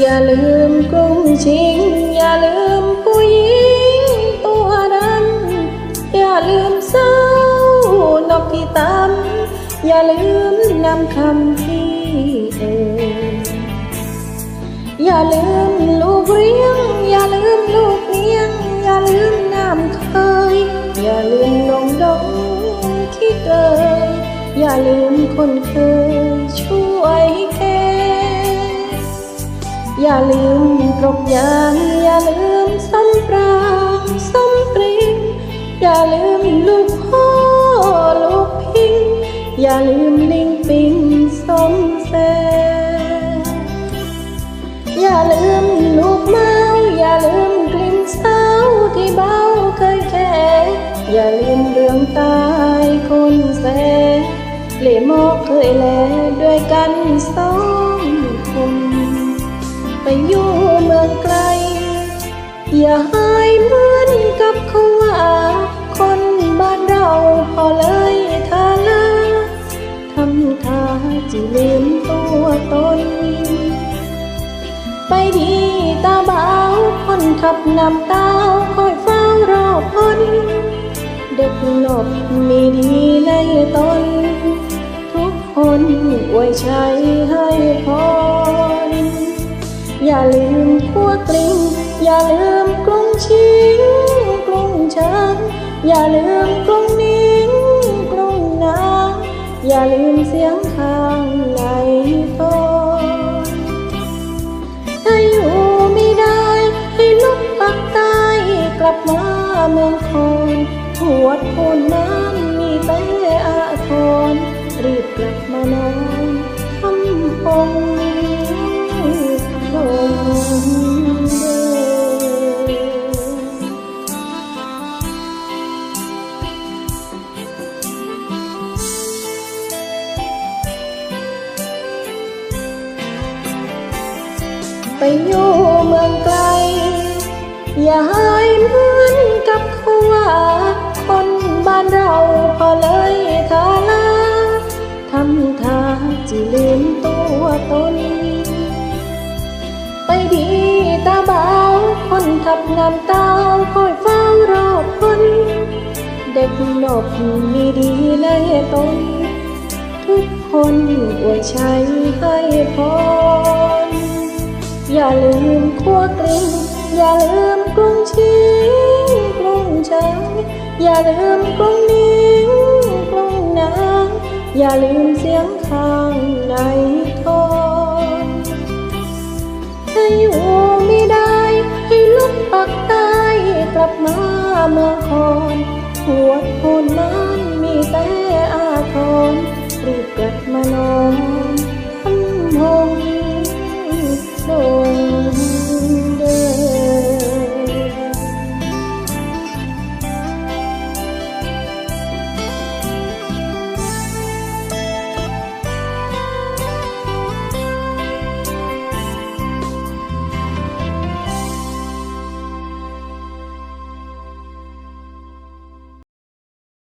อย่าลืมกรุงชิง อย่าลืมผู้หญิงตัวนั้น อย่าลืมเศร้านกที่ตำอย่าลืมนำคำที่เอ่ยอย่าลืมลูกเลี้ยง อย่าลืมลูกเลี้ยง อย่าลืมน้ำเคย อย่าลืมนงดงที่เกยอย่าลืมคนเคยช่วยแค่ อย่าลืมกรกยางอย่าลืมส้มปรางส้มปรีอย่าลืมลูกพ่อลูกพิง อย่าลืมลิงปิงสมแสอย่าลืมลูกเมาอย่าลืมกลิ่นเศร้าที่เบาเคยแค่อย่าลืมเรื่องตายคนแสเหล่มอกเคยแลด้วยกันสอง ไปอยู่เมืองไกล อย่าหายเหมือนกับเขาว่า คนบ้านเราพอเลยทาลาทำท่าจีลืมตัวตน ไปดีตาบ่าวคนขับนำตาคอยเฝ้ารอพ้นเด็กหนบมีดีในตน ทุกคนอวยชัยให้พร อย่าลืมขั้วกลิ้ง อย่าลืมกรุงชิงกรุงช้างอย่าลืมกรุงนิ้งกรุงนางอย่าลืมเสียงข้างในตอนถ้าอยู่ไม่ได้ให้ลุกปักใต้กลับมาเมืองคอนหวดพูนน้ำมีแต่อาทรรีบกลับมานอนทำปง ไปอยู่เมืองไกล อย่าหายเหมือนกับเขาว่า คนบ้านเราพอเลยทาลาทำท่าจีลืมตัวตน ไปดีตาบ่าวคนทับน้ำตาคอยเฝ้ารอพ้นเด็กหนบมีดีในตน ทุกคนอวยชัยให้พอ ริง อย่าลืมกรุงชิงกรุงเชิงอย่าลืมกรุงนิ้งกรุงนางอย่าลืมเสียงข้างในทองให้อยู่ไม่ได้ให้ลุกปักใต้กลับมาเมืองคอนหัวโคนไม้มีแต่อาทรรีบกลับมานอน